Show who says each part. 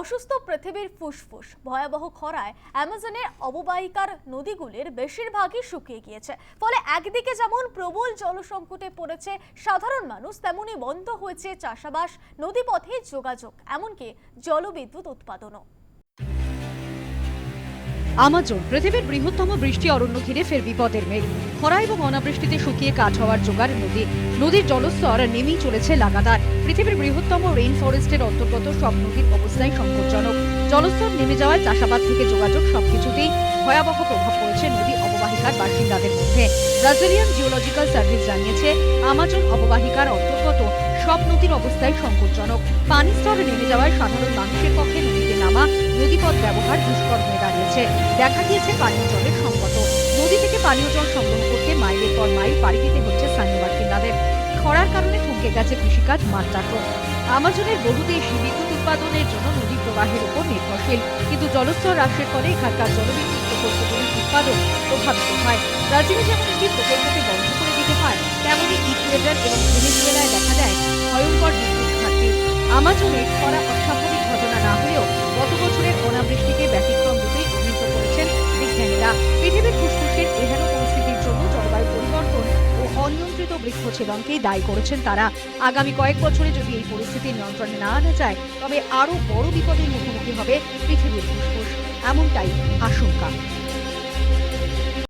Speaker 1: অসুস্থ পৃথিবীর ফুসফুস, ভয়াবহ খরায় অ্যামাজনের অববাহিকার নদীগুলির বেশিরভাগই শুকিয়ে গিয়েছে। ফলে একদিকে যেমন প্রবল জলসংকটে পড়েছে সাধারণ মানুষ, তেমনি বন্ধ হয়েছে চাষাবাস, নদীপথে যোগাযোগ, এমনকি জলবিদ্যুৎ উৎপাদনও।
Speaker 2: আমাজন, পৃথিবীর বৃহত্তম বৃষ্টি অরণ্য ঘিরে ফের বিপদের মেঘ। খরা এবং অনাবৃষ্টিতে শুকিয়ে কাঠ হওয়ার জোগাড় নদী। নদীর জলস্তর নেমেই চলেছে লাগাতার। পৃথিবীর বৃহত্তম রেইন ফরেস্টের অন্তর্গত সব নদীর অবস্থাই সংকটজনক। জলস্তর নেমে যাওয়ায় চাষাবাদ থেকে যোগাযোগ সবকিছুতেই ভয়াবহ প্রভাব পড়েছে নদী অববাহিকার বাসিন্দাদের মধ্যে। ব্রাজিলিয়ান জিওলজিক্যাল সার্ভিস জানিয়েছে আমাজন অববাহিকার অন্তর্গত সব নদীর অবস্থাই সংকটজনক। পানি স্তর নেমে যাওয়ায় সাধারণ মানুষের পক্ষে নদীতে নামা নদীপথ ব্যবহার দুষ্কর হয়ে দাঁড়িয়েছে। দেখা গিয়েছে পানীয় জলের সংকট। নদী থেকে পানীয় জল সংগ্রহ করতে মাইলের পর মাইল পাড়ি দিতে হচ্ছে স্থানীয় বাসিন্দাদের। খরার কারণে থমকে গেছে কৃষিকাজ চাষও আমাজনের বহু দেশই বিদ্যুৎ উৎপাদনের জন্য নদী প্রবাহের উপর নির্ভরশীল। কিন্তু জলস্তর হ্রাসের ফলে এখানকার জলবিদ্যুৎ প্রকল্পগুলির উৎপাদন প্রভাবিত হয়। ব্রাজিলে যেমন একটি প্রকল্পকে বন্ধ করে দিতে হয়, তেমনই ইকুয়েডর এবং ভেনেজুয়েলায় দেখা দেয় ভয়ঙ্কর বিদ্যুৎ ঘাটতি আমাজনে খরা অস্বাভাবিক ঘটনা না হলেও গত বছরের অনাবৃষ্টিকে ব্যতিক্রম রূপে অভিহিত করেছেন বিজ্ঞানীরা। পৃথিবীর ফুসফুসের এহেন পরিস্থিতির জন্য জলবায়ু পরিবর্তন ও অনিয়ন্ত্রিত বৃক্ষছেদনকেই দায়ী করেছেন তারা। আগামী কয়েক বছরে যদি এই পরিস্থিতি নিয়ন্ত্রণে না আনা যায়, তবে আরও বড় বিপদের মুখোমুখি হবে পৃথিবীর ফুসফুস। এমনটাই আশঙ্কা।